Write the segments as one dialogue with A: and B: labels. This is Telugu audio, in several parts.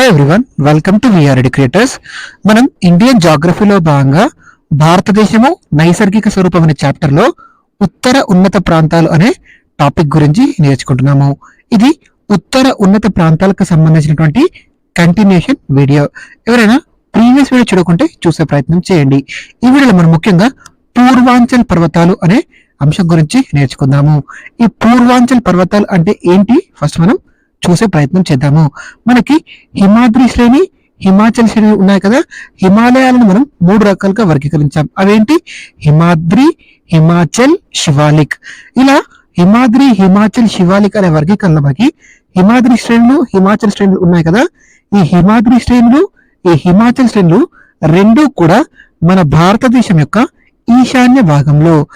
A: Hello everyone welcome to V R creators మనం ఇండియన్ జాగ్రఫీలో భాగంగా భారతదేశము నైసర్గిక స్వరూపం అనే చాప్టర్లో ఉత్తర ఉన్నత ప్రాంతాలు అనే టాపిక్ గురించి నేర్చుకుంటున్నాము. ఇది ఉత్తర ఉన్నత ప్రాంతాలకు సంబంధించినటువంటి కంటిన్యూషన్ వీడియో ఎవరైనా ప్రీవియస్ వీడియో చూడకుంటే చూసే ప్రయత్నం చేయండి. ఈ వీడియోలో మనం ముఖ్యంగా పూర్వాంచల్ పర్వతాలు అనే అంశం గురించి నేర్చుకుందాము. ఈ పూర్వాంచల్ పర్వతాలు అంటే ఏంటి? ఫస్ట్ మనం చూసే ప్రయత్నం చేద్దాము. మనకి హిమాద్రి శ్రేణి హిమాచల్ శ్రేణి ఉన్నాయి కదా. హిమాలయాలను మనం మూడు రకాలుగా వర్గీకరించాం. అవేంటి? హిమాద్రి హిమాచల్ శివాలిక్. ఇలా హిమాద్రి హిమాచల్ శివాలిక్ అనే వర్గీకరణ హిమాద్రి శ్రేణులు హిమాచల్ శ్రేణులు ఉన్నాయి కదా. ఈ హిమాద్రి శ్రేణులు ఈ హిమాచల్ శ్రేణులు రెండూ కూడా మన భారతదేశం యొక్క ఈశాన్య భాగంలో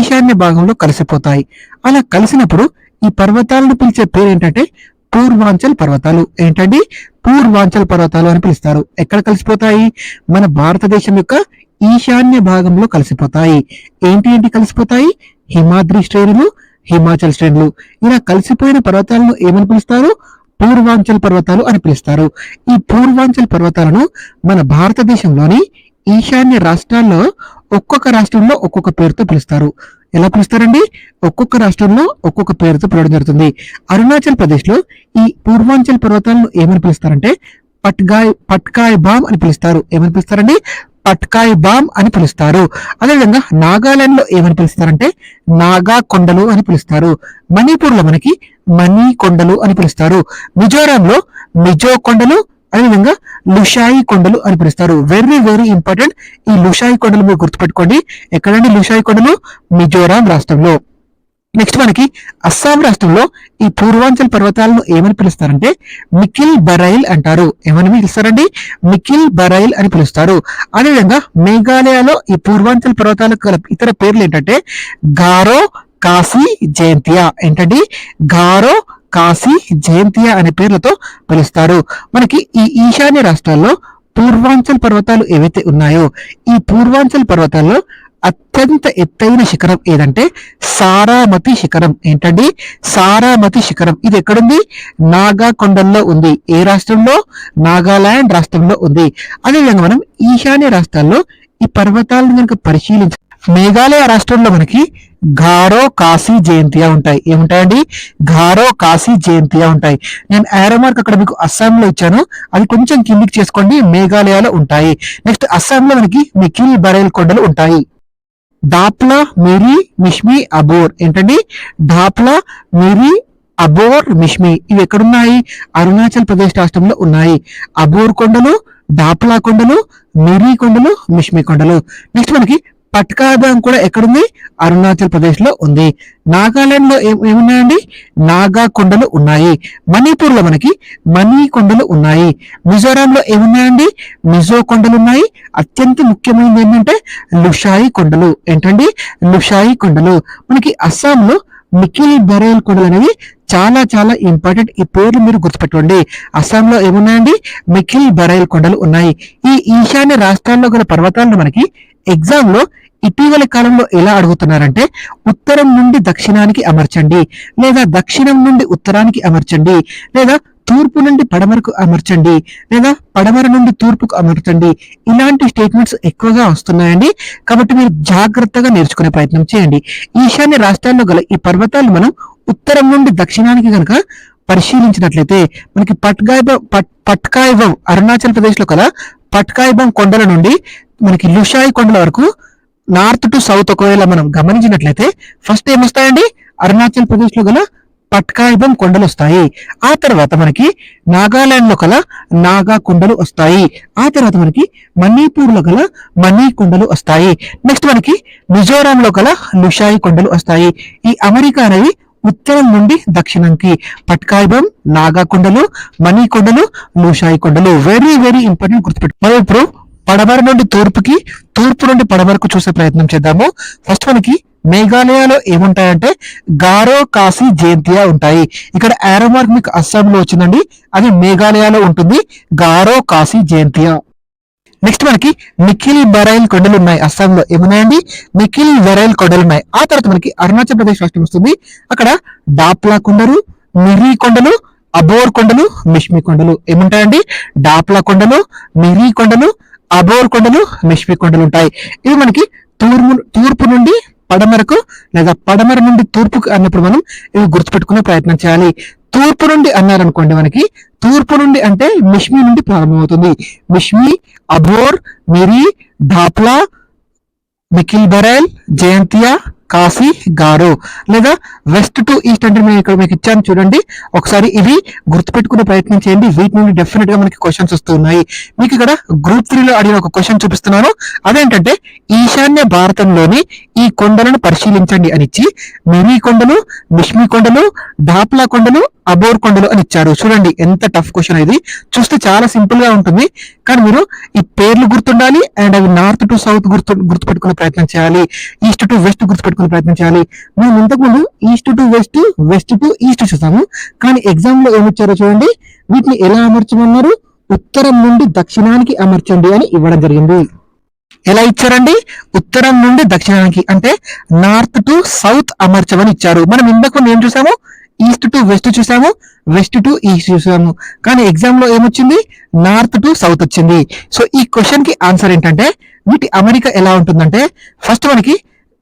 A: ఈశాన్య భాగంలో కలిసిపోతాయి. అలా కలిసినప్పుడు ఈ పర్వతాలను పిలిచే పేరు ఏంటంటే పూర్వాంచల్ పర్వతాలు. ఏంటండి? పూర్వాంచల్ పర్వతాలు అని పిలుస్తారు. ఎక్కడ కలిసిపోతాయి? మన భారతదేశం యొక్క ఈశాన్య భాగంలో కలిసిపోతాయి. ఏంటి ఏంటి కలిసిపోతాయి? హిమాద్రి శ్రేణులు హిమాచల్ శ్రేణులు. ఇలా కలిసిపోయిన పర్వతాలను ఏమని పిలుస్తారు? పూర్వాంచల్ పర్వతాలు అని పిలుస్తారు. ఈ పూర్వాంచల్ పర్వతాలను మన భారతదేశంలోని ఈశాన్య రాష్ట్రాల్లో ఒక్కొక్క రాష్ట్రంలో ఒక్కొక్క పేరుతో పిలుస్తారు. ఎలా పిలుస్తారండి? ఒక్కొక్క రాష్ట్రంలో ఒక్కొక్క పేరుతో పిలవడం జరుగుతుంది. అరుణాచల్ ప్రదేశ్లో ఈ పూర్వాంచల్ పర్వతాలను ఏమని పిలుస్తారంటే? పట్గాయ్ పట్కాయ్ బామ్ అని పిలుస్తారు. ఏమని పిలుస్తారండి? పట్కాయ్ బామ్ అని పిలుస్తారు. అదేవిధంగా నాగాలాండ్లో ఏమని పిలుస్తారంటే? నాగా కొండలు అని పిలుస్తారు. మణిపూర్లో మనకి మణి కొండలు అని పిలుస్తారు. మిజోరాంలో మిజో కొండలు అదేవిధంగా లుషాయి కొండలు అని పిలుస్తారు వెరీ వెరీ ఇంపార్టెంట్ ఈ లుషాయి కొండలు మీరు గుర్తుపెట్టుకోండి. ఎక్కడండి లుషాయి కొండలు? మిజోరాం రాష్ట్రంలో. నెక్స్ట్ మనకి అస్సాం రాష్ట్రంలో ఈ పూర్వాంచల్ పర్వతాలను ఏమని పిలుస్తారంటే మికిల్ బరైల్ అంటారు. ఏమని పిలుస్తారండి? మికిల్ బరైల్ అని పిలుస్తారు. అదేవిధంగా మేఘాలయలో ఈ పూర్వాంచల్ పర్వతాలకు గల ఇతర పేర్లు ఏంటంటే గారో కాశీ జయంతియా. ఏంటండి? గారో కాశీ జయంతియా అనే పేర్లతో పిలుస్తారు. మనకి ఈ ఈశాన్య రాష్ట్రాల్లో పూర్వాంచల్ పర్వతాలు ఏవైతే ఉన్నాయో ఈ పూర్వాంచల్ పర్వతాల్లో అత్యంత ఎత్తైన శిఖరం ఏదంటే సారామతి శిఖరం. ఏంటండి? సారామతి శిఖరం. ఇది ఎక్కడుంది? నాగా కొండల్లో ఉంది. ఏ రాష్ట్రంలో? నాగాలాండ్ రాష్ట్రంలో ఉంది. అదేవిధంగా మనం ఈశాన్య రాష్ట్రాల్లో ఈ పర్వతాలను కనుక పరిశీలించ మేఘాలయ రాష్ట్రంలో మనకి ఘారో కాశీ జయంతియా ఉంటాయి. ఏముంటాయండి? ఘారో కాశీ జయంతియా ఉంటాయి. నేను ఆరో మార్క్ అక్కడ మీకు అస్సాంలో ఇచ్చాను. అది కొంచెం కిందికి చేసుకోండి. మేఘాలయాలో ఉంటాయి. నెక్స్ట్ అస్సాంలో మనకి మికిల్ బరైల్ కొండలు ఉంటాయి. డాప్లా మిరి మిష్మి అబోర్. ఏంటండి? డాప్లా మిరి అబోర్ మిష్మి. ఇవి ఎక్కడున్నాయి? అరుణాచల్ ప్రదేశ్ రాష్ట్రంలో ఉన్నాయి. అబోర్ కొండలు డాప్లా కొండలు మిరి కొండలు మిష్మి కొండలు. నెక్స్ట్ మనకి పట్కాబాం కూడా ఎక్కడుంది? అరుణాచల్ ప్రదేశ్లో ఉంది. నాగాలాండ్లో ఏం- ఏమున్నాయండి? నాగా కొండలు ఉన్నాయి. మణిపూర్లో మనకి మణి కొండలు ఉన్నాయి. మిజోరాం లో ఏమున్నాయండి? మిజో కొండలు ఉన్నాయి. అత్యంత ముఖ్యమైనది ఏంటంటే లుషాయి కొండలు. ఏంటండి? లుషాయి కొండలు. మనకి అస్సాంలో మికిలి బరేల్ కొండలు అనేవి చాలా చాలా ఇంపార్టెంట్ ఈ పేర్లు మీరు గుర్తుపెట్టుకోండి. అస్సాంలో ఏమున్నాయండి? మికిల్ బరైల్ కొండలు ఉన్నాయి. ఈ ఈశాన్య రాష్ట్రాల్లో గల పర్వతాలను మనకి ఎగ్జామ్లో ఇటీవల కాలంలో ఎలా అడుగుతున్నారంటే ఉత్తరం నుండి దక్షిణానికి అమర్చండి లేదా దక్షిణం నుండి ఉత్తరానికి అమర్చండి లేదా తూర్పు నుండి పడమరకు అమర్చండి లేదా పడమర నుండి తూర్పుకు అమర్చండి. ఇలాంటి స్టేట్మెంట్స్ ఎక్కువగా వస్తున్నాయండి. కాబట్టి మీరు జాగ్రత్తగా నేర్చుకునే ప్రయత్నం చేయండి. ఈశాన్య రాష్ట్రాల్లో గల ఈ పర్వతాలు మనం ఉత్తరం నుండి దక్షిణానికి గనక పరిశీలించినట్లయితే మనకి పట్కాయబ పట్ పట్కాయబం అరుణాచల్ ప్రదేశ్లో కల పట్కాయబం కొండల నుండి మనకి లుషాయి కొండల వరకు నార్త్ టు సౌత్ ఒకవేళ మనం గమనించినట్లయితే ఫస్ట్ ఏమొస్తాయండి? అరుణాచల్ ప్రదేశ్లో గల పట్కాయిబం కొండలు వస్తాయి. ఆ తర్వాత మనకి నాగాలాండ్లో గల నాగా కొండలు వస్తాయి. ఆ తర్వాత మనకి మణిపూర్లో గల మణి కొండలు వస్తాయి. నెక్స్ట్ మనకి మిజోరాం లో గల లుషాయి కొండలు వస్తాయి. ఈ అమెరికా అనేవి ఉత్తరం నుండి దక్షిణంకి పట్కాయిబం నాగా కొండలు మణి కొండలు లూషాయి కొండలు. వెరీ వెరీ ఇంపార్టెంట్ గుర్తుపెట్టు మనం ఇప్పుడు పడమర నుండి తూర్పుకి తూర్పు నుండి పడమరకు చూసే ప్రయత్నం చేద్దాము. ఫస్ట్ మనకి మేఘాలయలో ఏముంటాయంటే గారో కాశీ జయంతియా ఉంటాయి. ఇక్కడ ఆరోమార్క్ మీకు అస్సాంలో వచ్చిందండి. అది మేఘాలయలో ఉంటుంది. గారో కాశీ జయంతియా. నెక్స్ట్ మనకి మిఖిల్ బరైల్ కొండలు ఉన్నాయి. అస్సాంలో ఏమున్నాయండి? మిఖిల్ బెరైల్ కొండలు ఉన్నాయి. ఆ తర్వాత మనకి అరుణాచల్ ప్రదేశ్ రాష్ట్రం వస్తుంది. అక్కడ డాప్లా కొండలు మిరి కొండలు అబోర్ కొండలు మిష్మి కొండలు ఏముంటాయండి? డాప్లా కొండలు మిరీ కొండలు అబోర్ కొండలు మిష్మి కొండలు ఉంటాయి. ఇవి మనకి తూర్పు తూర్పు నుండి పడమరకు లేదా పడమర నుండి తూర్పుకు అన్నప్పుడు మనం ఇవి గుర్తుపెట్టుకునే ప్రయత్నం చేయాలి. తూర్పు నుండి అన్నారనుకోండి మనకి తూర్పు నుండి అంటే మిష్మి నుండి ప్రారంభమవుతుంది. మిష్మి అబోర్ మిరి ధాప్లా మికిల్ బరెల్ జయంతియా కాశీ గారో లేదా వెస్ట్ టు ఈస్ట్ అంటే నేను ఇక్కడ మీకు ఇచ్చాను చూడండి. ఒకసారి ఇవి గుర్తుపెట్టుకునే ప్రయత్నం చేయండి. వీటి నుండి డెఫినెట్గా మనకి క్వశ్చన్స్ వస్తున్నాయి. మీకు ఇక్కడ గ్రూప్ త్రీలో అడిగిన ఒక క్వశ్చన్ చూపిస్తున్నాను. అదేంటంటే ఈశాన్య భారతంలోని ఈ కొండలను పరిశీలించండి అని ఇచ్చి మిరీ కొండలు మిష్మి కొండలు డాప్లా కొండలు అబోర్ కొండలు అని ఇచ్చారు. చూడండి ఎంత టఫ్ క్వశ్చన్ ఇది. చూస్తే చాలా సింపుల్గా ఉంటుంది. కానీ మీరు ఈ పేర్లు గుర్తుండాలి అండ్ అవి నార్త్ టు సౌత్ గుర్తు గుర్తుపెట్టుకునే ప్రయత్నం చేయాలి. ఈస్ట్ టు వెస్ట్ గుర్తుపెట్టుకునే ప్రయత్నం చేయాలి. మేము ఇంతకుముందు east to west west to east చూసాము. కానీ ఎగ్జామ్లో ఏమి ఇచ్చారో చూడండి. వీటిని ఎలా అమర్చమన్నారు? ఉత్తరం నుండి దక్షిణానికి అమర్చండి అని ఇవ్వడం జరిగింది. ఎలా ఇచ్చారండి? ఉత్తరం నుండి దక్షిణానికి అంటే నార్త్ టు సౌత్ అమర్చమని ఇచ్చారు. మనం ఇంతకు ఏం చూసాము? ఈస్ట్ టు వెస్ట్ చూసాము వెస్ట్ టు ఈస్ట్ చూసాము. కానీ ఎగ్జామ్లో ఏమొచ్చింది? నార్త్ టు సౌత్ వచ్చింది. సో ఈ క్వశ్చన్కి ఆన్సర్ ఏంటంటే వీటి అమెరికా ఎలా ఉంటుందంటే ఫస్ట్ మనకి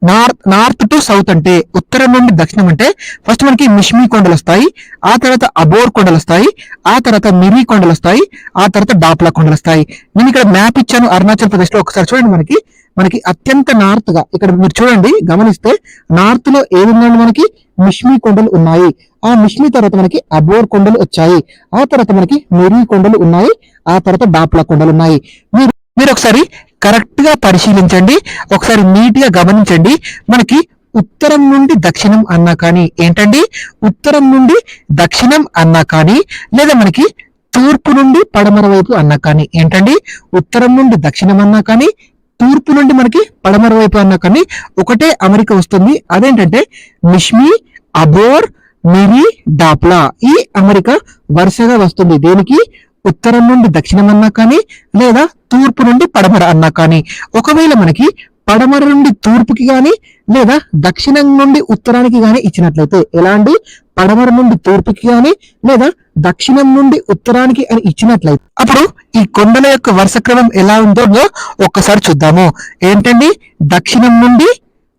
A: నార్త్ నార్త్ టు సౌత్ అంటే ఉత్తరం నుండి దక్షిణం అంటే ఫస్ట్ మనకి మిష్మి కొండలు వస్తాయి ఆ తర్వాత అబోర్ కొండలు వస్తాయి ఆ తర్వాత మిరి కొండలు వస్తాయి ఆ తర్వాత డాప్లా కొండలు వస్తాయి. నేను ఇక్కడ మ్యాప్ ఇచ్చాను అరుణాచల్ ప్రదేశ్లో ఒకసారి చూడండి మనకి మనకి అత్యంత నార్త్గా ఇక్కడ మీరు చూడండి గమనిస్తే నార్త్లో ఏముందండి మనకి? మిష్మి కొండలు ఉన్నాయి. ఆ మిష్మి తర్వాత మనకి అబోర్ కొండలు వచ్చాయి. ఆ తర్వాత మనకి మెరీ కొండలు ఉన్నాయి. ఆ తర్వాత డాప్లా కొండలు ఉన్నాయి. మీరు మీరు ఒకసారి కరెక్ట్గా పరిశీలించండి. ఒకసారి నీట్గా గమనించండి. మనకి ఉత్తరం నుండి దక్షిణం అన్నా కానీ ఏంటండి? ఉత్తరం నుండి దక్షిణం అన్నా కానీ లేదా మనకి తూర్పు నుండి పడమర వైపు అన్నా కానీ ఏంటండి? ఉత్తరం నుండి దక్షిణం అన్నా కానీ తూర్పు నుండి మనకి పడమర వైపు అన్నా కానీ ఒకటే అమెరికా వస్తుంది. అదేంటంటే మిష్మి అబోర్ మిరి డాప్లా. ఈ అమరిక వరుసగా వస్తుంది. దేనికి? ఉత్తరం నుండి దక్షిణం అన్నా కానీ లేదా తూర్పు నుండి పడమర అన్నా కానీ. ఒకవేళ మనకి పడమర నుండి తూర్పుకి గాని లేదా దక్షిణం నుండి ఉత్తరానికి గాని ఇచ్చినట్లయితే ఎలాంటి పడమర నుండి తూర్పుకి గాని లేదా దక్షిణం నుండి ఉత్తరానికి అని ఇచ్చినట్లయితే. అప్పుడు ఈ కొండల యొక్క వరుస క్రమం ఎలా ఉందో ఒక్కసారి చూద్దాము. ఏంటండి? దక్షిణం నుండి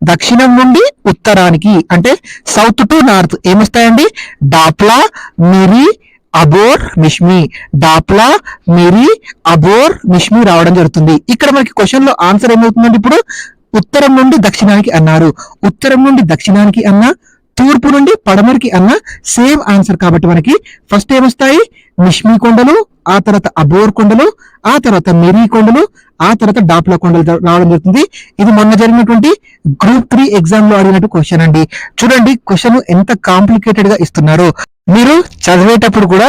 A: దక్షిణం నుండి ఉత్తరానికి అంటే సౌత్ టు నార్త్ ఏమొస్తాయండి? డాప్లా మిరి అబోర్ మిష్మి డాప్లా మిరి అబోర్ మిష్మి రావడం జరుగుతుంది. ఇక్కడ మనకి క్వశ్చన్లో ఆన్సర్ ఏమవుతుందండి ఇప్పుడు? ఉత్తరం నుండి దక్షిణానికి అన్నారు. ఉత్తరం నుండి దక్షిణానికి అన్నా తూర్పు నుండి పడమరికి అన్న సేమ్ ఆన్సర్ కాబట్టి మనకి ఫస్ట్ ఏమొస్తాయి? మిష్మి కొండలు ఆ తర్వాత అబోర్ కొండలు ఆ తర్వాత మెరీ కొండలు ఆ తర్వాత డాప్లా కొండలు రావడం జరుగుతుంది. ఇది మొన్న జరిగినటువంటి గ్రూప్ త్రీ ఎగ్జామ్లో అడిగినట్టు క్వశ్చన్ అండి. చూడండి క్వశ్చన్ ఎంత కాంప్లికేటెడ్గా ఇస్తున్నారు. మీరు చదివేటప్పుడు కూడా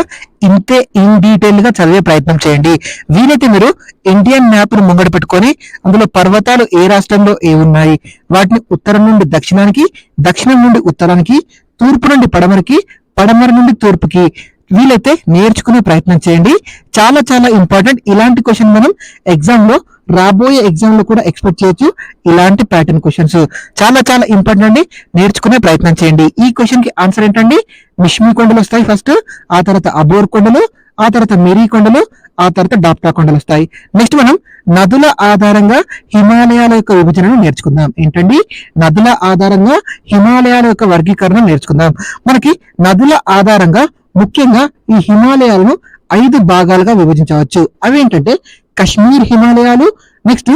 A: ఇంతే ఇన్ డీటెయిల్గా చదివే ప్రయత్నం చేయండి. వీలైతే మీరు ఇండియన్ మ్యాప్ను ముంగడ పెట్టుకొని అందులో పర్వతాలు ఏ రాష్ట్రంలో ఏ ఉన్నాయి వాటిని ఉత్తరం నుండి దక్షిణానికి దక్షిణం నుండి ఉత్తరానికి తూర్పు నుండి పడమరకి పడమర నుండి తూర్పుకి వీలైతే నేర్చుకునే ప్రయత్నం చేయండి. చాలా చాలా ఇంపార్టెంట్ ఇలాంటి క్వశ్చన్ మనం ఎగ్జామ్లో రాబోయే ఎగ్జామ్లో కూడా ఎక్స్పెక్ట్ చేయొచ్చు. ఇలాంటి ప్యాటర్న్ క్వశ్చన్స్ చాలా చాలా ఇంపార్టెంట్ అండి. నేర్చుకునే ప్రయత్నం చేయండి. ఈ క్వశ్చన్కి ఆన్సర్ ఏంటండి? మిష్మి కొండలు వస్తాయి ఫస్ట్ ఆ తర్వాత అబోర్ కొండలు ఆ తర్వాత మెరీ కొండలు ఆ తర్వాత డాప్టా కొండలు వస్తాయి. నెక్స్ట్ మనం నదుల ఆధారంగా హిమాలయాల యొక్క విభజనను నేర్చుకుందాం. ఏంటండి? నదుల ఆధారంగా హిమాలయాల యొక్క వర్గీకరణ నేర్చుకుందాం. మనకి నదుల ఆధారంగా ముఖ్యంగా ఈ హిమాలయాలను ఐదు భాగాలుగా విభజించవచ్చు. అవి ఏంటంటే కశ్మీర్ హిమాలయాలు నెక్స్ట్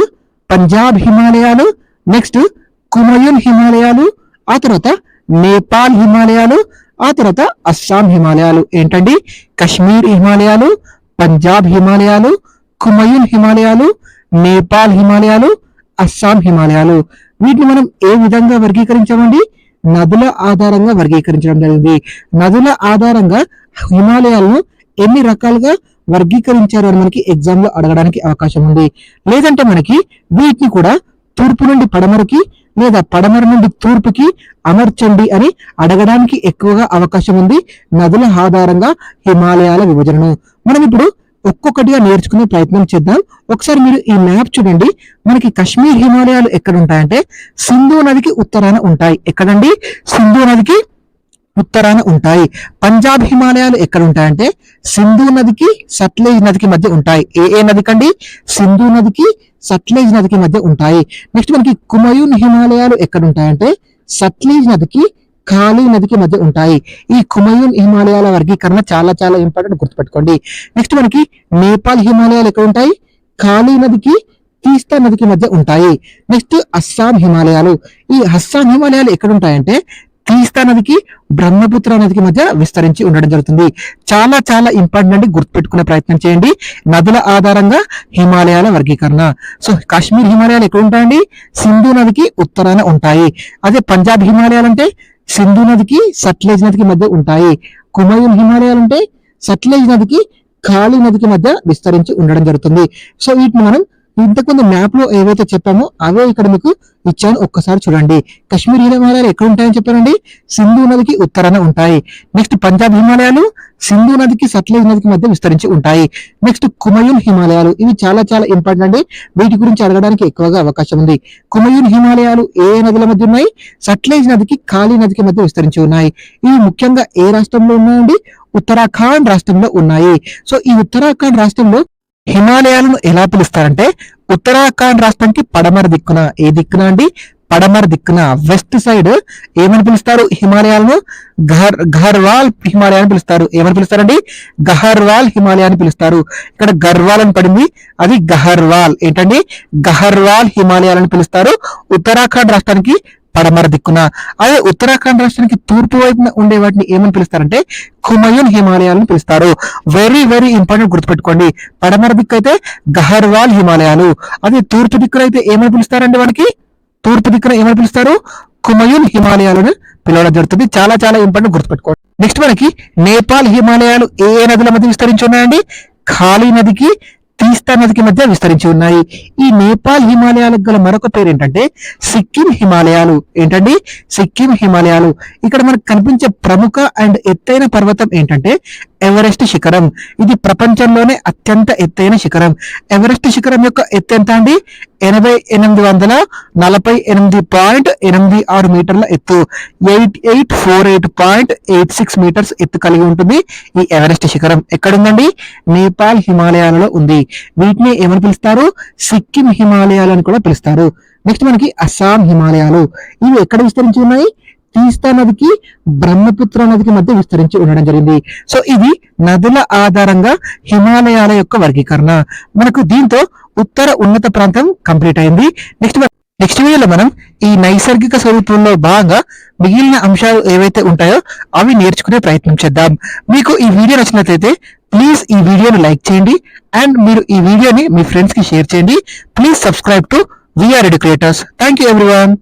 A: పంజాబ్ హిమాలయాలు నెక్స్ట్ కుమయూన్ హిమాలయాలు ఆ తర్వాత నేపాల్ హిమాలయాలు ఆ తర్వాత అస్సాం హిమాలయాలు ఏంటండి? కశ్మీర్ హిమాలయాలు పంజాబ్ హిమాలయాలు కుమయూన్ హిమాలయాలు నేపాల్ హిమాలయాలు అస్సాం హిమాలయాలు. వీటిని మనం ఏ విధంగా వర్గీకరించామండి? నదుల ఆధారంగా వర్గీకరించడం జరిగింది. నదుల ఆధారంగా హిమాలయాలను ఎన్ని రకాలుగా వర్గీకరించారు అని మనకి ఎగ్జామ్లో అడగడానికి అవకాశం ఉంది. లేదంటే మనకి వీటిని కూడా తూర్పు నుండి పడమరకి లేదా పడమర నుండి తూర్పుకి అమర్చండి అని అడగడానికి ఎక్కువగా అవకాశం ఉంది. నదుల ఆధారంగా హిమాలయాల విభజనను. మనం ఇప్పుడు ఒక్కొక్కటిగా నేర్చుకునే ప్రయత్నం చేద్దాం. ఒకసారి మీరు ఈ మ్యాప్ చూడండి. మనకి కశ్మీర్ హిమాలయాలు ఎక్కడ ఉంటాయంటే సింధు నదికి ఉత్తరాన ఉంటాయి. ఎక్కడండి? సింధు నదికి ఉత్తరాన ఉంటాయి. పంజాబ్ హిమాలయాలు ఎక్కడ ఉంటాయంటే సింధు నదికి సట్లేజ్ నదికి మధ్య ఉంటాయి. ఏ ఏ నదికండి? సింధు నదికి సట్లేజ్ నదికి మధ్య ఉంటాయి. నెక్స్ట్ మనకి కుమయూన్ హిమాలయాలు ఎక్కడ ఉంటాయంటే సట్లేజ్ నదికి ఖాళీ నదికి మధ్య ఉంటాయి. ఈ కుమయూన్ హిమాలయాల వర్గీకరణ చాలా చాలా ఇంపార్టెంట్ గుర్తుపెట్టుకోండి. నెక్స్ట్ మనకి నేపాల్ హిమాలయాలు ఎక్కడ ఉంటాయి ఖాళీ నదికి తీస్తా నదికి మధ్య ఉంటాయి. నెక్స్ట్ అస్సాం హిమాలయాలు. ఈ అస్సాం హిమాలయాలు ఎక్కడ ఉంటాయంటే తీస్తా నదికి బ్రహ్మపుత్ర నదికి మధ్య విస్తరించి ఉండడం జరుగుతుంది. చాలా చాలా ఇంపార్టెంట్ అండి గుర్తుపెట్టుకునే ప్రయత్నం చేయండి. నదుల ఆధారంగా హిమాలయాల వర్గీకరణ. సో కాశ్మీర్ హిమాలయాలు ఎక్కడ ఉంటాయండి? సింధు నదికి ఉత్తరాన ఉంటాయి. అదే పంజాబ్ హిమాలయాలు అంటే సింధు నదికి సట్లేజ్ నదికి మధ్య ఉంటాయి. కుమయూన్ హిమాలయాలు అంటే సట్లేజ్ నదికి కాళీ నదికి మధ్య విస్తరించి ఉండడం జరుగుతుంది. సో వీటిని మనం ఇంతకుముందు మ్యాప్లో ఏవైతే చెప్పామో అవే ఇక్కడ మీకు ఇచ్చాను. ఒక్కసారి చూడండి. కశ్మీర్ హిమాలయాలు ఎక్కడ ఉంటాయని చెప్పారండి? సింధు నదికి ఉత్తరాన ఉంటాయి. నెక్స్ట్ పంజాబ్ హిమాలయాలు సింధు నదికి సట్లేజ్ నదికి మధ్య విస్తరించి ఉంటాయి. నెక్స్ట్ కుమయూన్ హిమాలయాలు ఇవి చాలా చాలా ఇంపార్టెంట్ అండి. వీటి గురించి అడగడానికి ఎక్కువగా అవకాశం ఉంది. కుమయూన్ హిమాలయాలు ఏ నదుల మధ్య ఉన్నాయి? సట్లేజ్ నదికి ఖాళీ నదికి మధ్య విస్తరించి ఉన్నాయి. ఇవి ముఖ్యంగా ఏ రాష్ట్రంలో ఉన్నాయండి? ఉత్తరాఖండ్ రాష్ట్రంలో ఉన్నాయి. సో ఈ ఉత్తరాఖండ్ రాష్ట్రంలో హిమాలయాలను ఎలా పిలుస్తారంటే ఉత్తరాఖండ్ రాష్ట్రానికి పడమర దిక్కున. ఏ దిక్కున అండి? పడమర దిక్కున. వెస్ట్ సైడ్ ఏమని పిలుస్తారు? హిమాలయాలను ఘర్ ఘర్వాల్ హిమాలయాన్ని పిలుస్తారు. ఏమని పిలుస్తారండి? గహర్వాల్ హిమాలయాన్ని పిలుస్తారు. ఇక్కడ గర్వాల్ అని పడింది. అది గహర్వాల్. ఏంటండి? గహర్వాల్ హిమాలయాలను పిలుస్తారు. ఉత్తరాఖండ్ రాష్ట్రానికి పడమర దిక్కున. అదే ఉత్తరాఖండ్ రాష్ట్రానికి తూర్పు వైపున ఉండే వాటిని ఏమని పిలుస్తారంటే కుమయూన్ హిమాలయాలను పిలుస్తారు. వెరీ వెరీ ఇంపార్టెంట్ గుర్తుపెట్టుకోండి. పడమర దిక్కు అయితే గహర్వాల్ హిమాలయాలు. అదే తూర్పు దిక్కున అయితే ఏమని పిలుస్తారండి వాడికి? తూర్పు దిక్కున ఏమని పిలుస్తారు? కుమయూన్ హిమాలయాలను పిలవడం జరుగుతుంది. చాలా చాలా ఇంపార్టెంట్ గుర్తుపెట్టుకోండి. నెక్స్ట్ మనకి నేపాల్ హిమాలయాలు ఏ ఏ నదుల మధ్య విస్తరించి ఉన్నాయండి? ఖాళీ నదికి తీస్తా నదికి మధ్య విస్తరించి ఉన్నాయి. ఈ నేపాల్ హిమాలయాలకు గల మరొక పేరు ఏంటంటే సిక్కిం హిమాలయాలు. ఏంటండి? సిక్కిం హిమాలయాలు. ఇక్కడ మనకు కనిపించే ప్రముఖ అండ్ ఎత్తైన పర్వతం ఏంటంటే ఎవరెస్ట్ శిఖరం. ఇది ప్రపంచంలోనే అత్యంత ఎత్తైన శిఖరం. ఎవరెస్ట్ శిఖరం యొక్క ఎత్తు ఎంత అండి? ఎనభై ఎనిమిది వందల నలభై ఎనిమిది పాయింట్ ఎనిమిది ఆరు మీటర్ల ఎత్తు. Eight eight four eight point eight six metres ఎత్తు కలిగి ఉంటుంది ఈ ఎవరెస్ట్ శిఖరం. ఎక్కడుందండి? నేపాల్ హిమాలయాలలో ఉంది. వీటిని ఏమని పిలుస్తారు? సిక్కిం హిమాలయాలు అని కూడా పిలుస్తారు. నెక్స్ట్ మనకి అస్సాం హిమాలయాలు. ఇవి ఎక్కడ విస్తరించి ఉన్నాయి? తీస్తా నదికి బ్రహ్మపుత్ర నదికి మధ్య విస్తరించి ఉండడం జరిగింది. సో ఇది నదుల ఆధారంగా హిమాలయాల యొక్క వర్గీకరణ. మనకు దీంతో ఉత్తర ఉన్నత ప్రాంతం కంప్లీట్ అయింది. నెక్స్ట్ నెక్స్ట్ వీడియోలో మనం ఈ నైసర్గిక స్వరూపంలో భాగంగా మిగిలిన అంశాలు ఏవైతే ఉంటాయో అవి నేర్చుకునే ప్రయత్నం చేద్దాం. మీకు ఈ వీడియో నచ్చినట్లయితే ప్లీజ్ ఈ వీడియోని లైక్ చేయండి. అండ్ మీరు ఈ వీడియోని మీ ఫ్రెండ్స్కి షేర్ చేయండి. Please subscribe to V R educators. Thank you everyone.